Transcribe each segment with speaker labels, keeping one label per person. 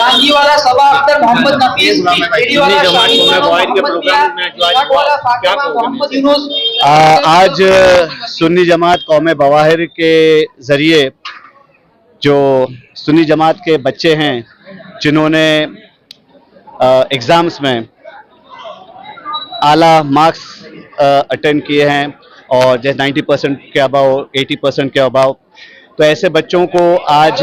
Speaker 1: डांगीवाला सबा अख्तर मोहम्मद नफीस एडीवाला
Speaker 2: जमात
Speaker 1: शाहीवाला
Speaker 2: में वाहिद के
Speaker 1: मोहम्मद
Speaker 2: प्रोग्राम में जो आज
Speaker 1: वाला
Speaker 2: क्या
Speaker 1: फातिमा
Speaker 2: कहोगे?
Speaker 1: मोहम्मद
Speaker 3: आज सुन्नी जमात कौम बवाहिर के ज़रिए जो सुन्नी जमात के बच्चे हैं जिन्होंने एग्ज़ाम्स में आला मार्क्स अटेंड किए हैं और जैसे 90 परसेंट के अबाव 80 परसेंट के अबाव तो ऐसे बच्चों को आज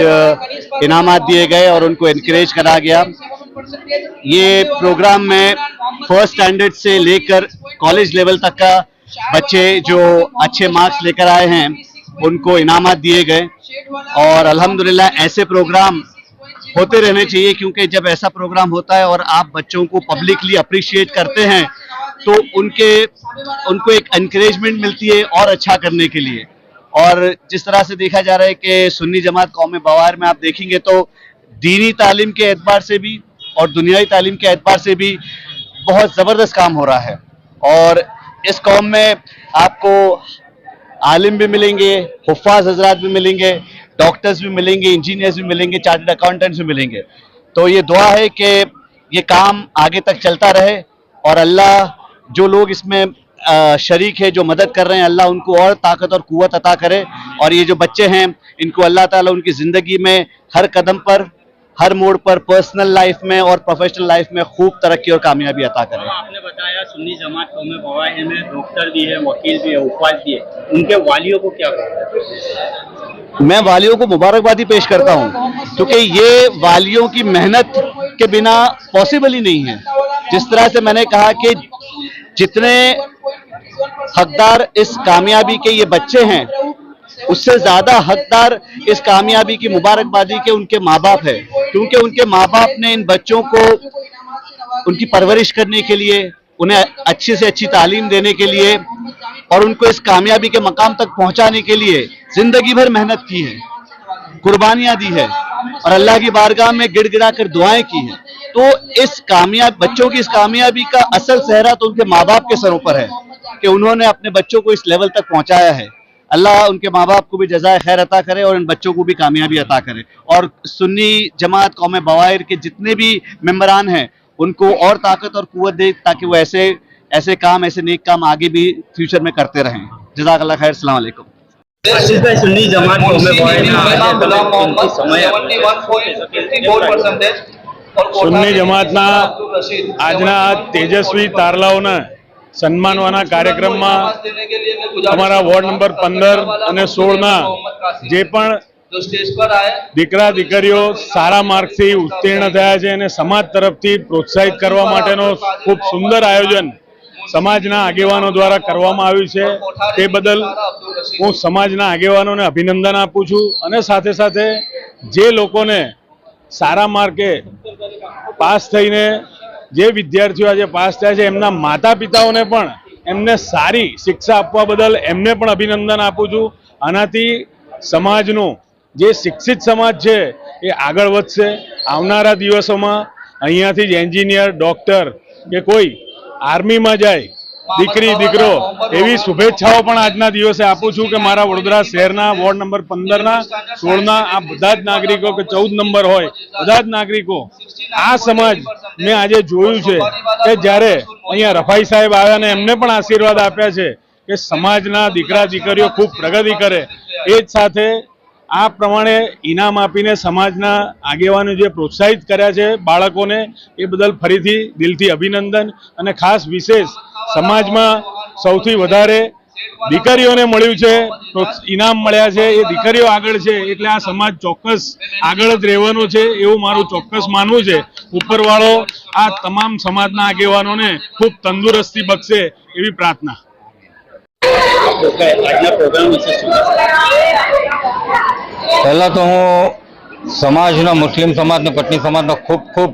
Speaker 3: इनामात दिए गए और उनको इनक्रेज करा गया। ये प्रोग्राम में फ़र्स्ट स्टैंडर्ड से लेकर कॉलेज लेवल तक का बच्चे जो अच्छे मार्क्स लेकर आए हैं, उनको इनामात दिए गए। और अल्हम्दुलिल्लाह ऐसे प्रोग्राम होते रहने चाहिए, क्योंकि जब ऐसा प्रोग्राम होता है और आप बच्चों को पब्लिकली अप्रिशिएट करते हैं तो उनके, उनको एक encouragement मिलती है और अच्छा करने के लिए। और जिस तरह से देखा जा रहा है कि सुन्नी जमात कौम बवार में आप देखेंगे तो दीनी तालीम के एतबार से भी और दुनियावी तालीम के एतबार से भी बहुत ज़बरदस्त काम हो रहा है। और इस कौम में आपको आलिम भी मिलेंगे, हुफाज हजरात भी मिलेंगे, डॉक्टर्स भी मिलेंगे, इंजीनियर्स भी मिलेंगे, चार्टर्ड अकाउंटेंट्स भी मिलेंगे। तो ये दुआ है कि ये काम आगे तक चलता रहे और अल्लाह जो लोग इसमें शरीक है जो मदद कर रहे हैं अल्लाह उनको और ताकत और कुवत अता करे। और ये जो बच्चे हैं इनको अल्लाह ताला उनकी ज़िंदगी में हर कदम पर हर मोड़ पर पर्सनल लाइफ में और प्रोफेशनल लाइफ में खूब तरक्की और कामयाबी अता करें।
Speaker 2: आपने बताया सुन्नी जमात कौम बवाहिर में डॉक्टर भी है वकील भी है उपाज भी है। उनके वालियों को क्या
Speaker 3: मैं वालियों को मुबारकबादी पेश करता हूँ क्योंकि ये वालियों की मेहनत के बिना पॉसिबल ही नहीं है। जिस तरह से मैंने कहा कि जितने हकदार इस कामयाबी के ये बच्चे हैं, उससे ज़्यादा हकदार इस कामयाबी की मुबारकबादी के उनके माँ बाप है। क्योंकि उनके माँ बाप ने इन बच्चों को उनकी परवरिश करने के लिए, उन्हें अच्छी से अच्छी तालीम देने के लिए और उनको इस कामयाबी के मकाम तक पहुँचाने के लिए ज़िंदगी भर मेहनत की है, कुर्बानियाँ दी है और अल्लाह की बारगाह में गिड़गिड़ा कर दुआएँ की हैं। तो इस कामयाब, बच्चों की इस कामयाबी का असल सहरा तो उनके माँ बाप के सरों पर है। कि उन्होंने अपने बच्चों को इस लेवल तक पहुंचाया है अल्लाह उनके माँ बाप को भी जजाय खैर अता करे और इन बच्चों को भी कामयाबी अता करे और सुन्नी जमात कौम बवायर के जितने भी मेम्बरान हैं उनको और ताकत और कुवत दे ताकि वो ऐसे ऐसे काम ऐसे नेक काम आगे भी फ्यूचर में करते रहें जजाक अल्लाह खैर सलाम अलैकुम
Speaker 2: આશીષભાઈ સુન્ની જમાત કૌમ બવાહિર में આજે
Speaker 1: गुलाम
Speaker 2: તમે
Speaker 1: मोहम्मद
Speaker 2: કિંમતી समय આપો.
Speaker 1: 71.54 परसेंटेज और
Speaker 4: સુન્ની જમાતના
Speaker 1: अब्दुल रशीद
Speaker 4: આજના આ તેજસ્વી તારલાઓને સન્માનવાના કાર્યક્રમમાં અમારા વોર્ડ નંબર પંદર અને સોળના જે પણ દીકરા, દીકરીઓ સારા માર્ગથી ઉત્તીર્ણ થયા છે અને સમાજ તરફથી પ્રોત્સાહિત કરવા માટેનો ખૂબ સુંદર આયોજન સમાજના આગેવાનો દ્વારા કરવામાં આવ્યું છે. તે બદલ હું સમાજના આગેવાનોને અભિનંદન આપું છું અને સાથે સાથે જે લોકોને સારા માર્કે પાસ થઈને જે વિદ્યાર્થીઓ આજે પાસ થયા છે, એમના માતા પિતાઓને પણ એમને સારી શિક્ષા આપવા બદલ એમને પણ અભિનંદન આપું છું. આનાથી સમાજનું જે શિક્ષિત સમાજ છે, એ આગળ વધશે. આવનારા દિવસોમાં અહીંયાથી જ એન્જિનિયર, ડોક્ટર કે કોઈ આર્મીમાં જાય દીકરી દીકરો એવી શુભેચ્છાઓ પણ આજના દિવસે આપું છું કે મારા વડોદરા શહેરના વોર્ડ નંબર પંદરના સોળના આ બધા જ નાગરિકો કે ચૌદ નંબર હોય બધા જ નાગરિકો. આ સમાજ મેં આજે જોયું છે કે જ્યારે અહીંયા રફાઈ સાહેબ આવ્યા ને એમને પણ આશીર્વાદ આપ્યા છે કે સમાજના દીકરા દીકરીઓ ખૂબ પ્રગતિ કરે. એ જ સાથે આ પ્રમાણે ઇનામ આપીને સમાજના આગેવાનો જે પ્રોત્સાહિત કર્યા છે બાળકોને, એ બદલ ફરીથી દિલથી અભિનંદન અને ખાસ વિશેષ સમાજમાં સૌથી વધારે દીકરીઓને મળ્યું છે ઇનામ મળ્યા છે, એ દીકરીઓ આગળ છે, એટલે આ સમાજ ચોક્કસ આગળ જ રહેવાનો છે, એવું મારું ચોક્કસ માનવું છે. ઉપરવાળો આ તમામ સમાજના આગેવાનોને ખૂબ તંદુરસ્તી બક્ષે એવી પ્રાર્થના.
Speaker 5: પહેલાં તો હું સમાજના, મુસ્લિમ સમાજને પટની સમાજનો ખૂબ ખૂબ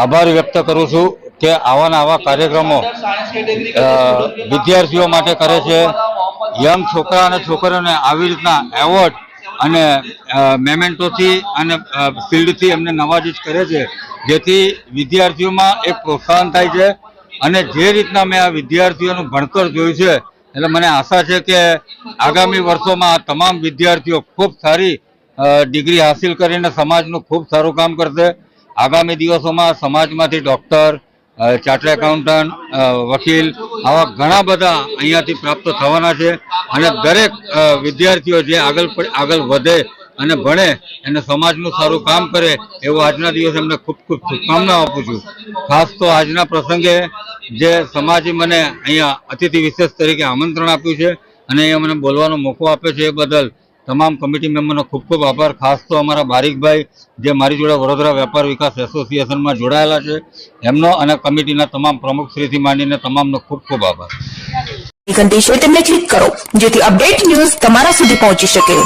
Speaker 5: આભાર વ્યક્ત કરું છું કે આવાના આવા કાર્યક્રમો વિદ્યાર્થીઓ માટે કરે છે. યંગ છોકરા અને છોકરીઓને આવી રીતના એવોર્ડ અને મેમેન્ટોથી અને ફિલ્ડથી એમને નવાજીશ કરે છે. જેથી વિદ્યાર્થીઓમાં એક પ્રોત્સાહન થાય છે અને જે રીતના મેં આ વિદ્યાર્થીઓનું ભણતર જોયું છે એટલે મને આશા છે કે આગામી વર્ષોમાં તમામ વિદ્યાર્થીઓ ખૂબ સારી ડિગ્રી હાસિલ કરીને સમાજનું ખૂબ સારું કામ કરશે. આગામી દિવસોમાં સમાજમાંથી ડૉક્ટર ચાર્ટર એકાઉન્ટન્ટ વકીલ આવા ઘણા બધા અહીંયાથી પ્રાપ્ત થવાના છે. અને દરેક વિદ્યાર્થીઓ જે આગળ આગળ વધે અને ભણે અને સમાજનું સારું કામ કરે એવો આજના દિવસે એમને ખૂબ ખૂબ શુભકામના આપું છું. ખાસ તો આજના પ્રસંગે જે સમાજે મને અહીંયા અતિથિ વિશેષ તરીકે આમંત્રણ આપ્યું છે અને અહીંયા મને બોલવાનો મોકો આપ્યો છે એ બદલ તમામ કમિટી મેમ્બરનો ખૂબ ખૂબ આભાર. ખાસ તો અમારા બારીકભાઈ જે મારી જોડે વડોદરા વેપાર વિકાસ એસોસિએશનમાં જોડાયેલા છે, એમનો અને કમિટીના તમામ પ્રમુખશ્રીથી માંડીને તમામનો ખૂબ ખૂબ આભાર.
Speaker 6: છે તેમને કરો, જેથી અપડેટ ન્યૂઝ તમારા સુધી પહોંચી શકે.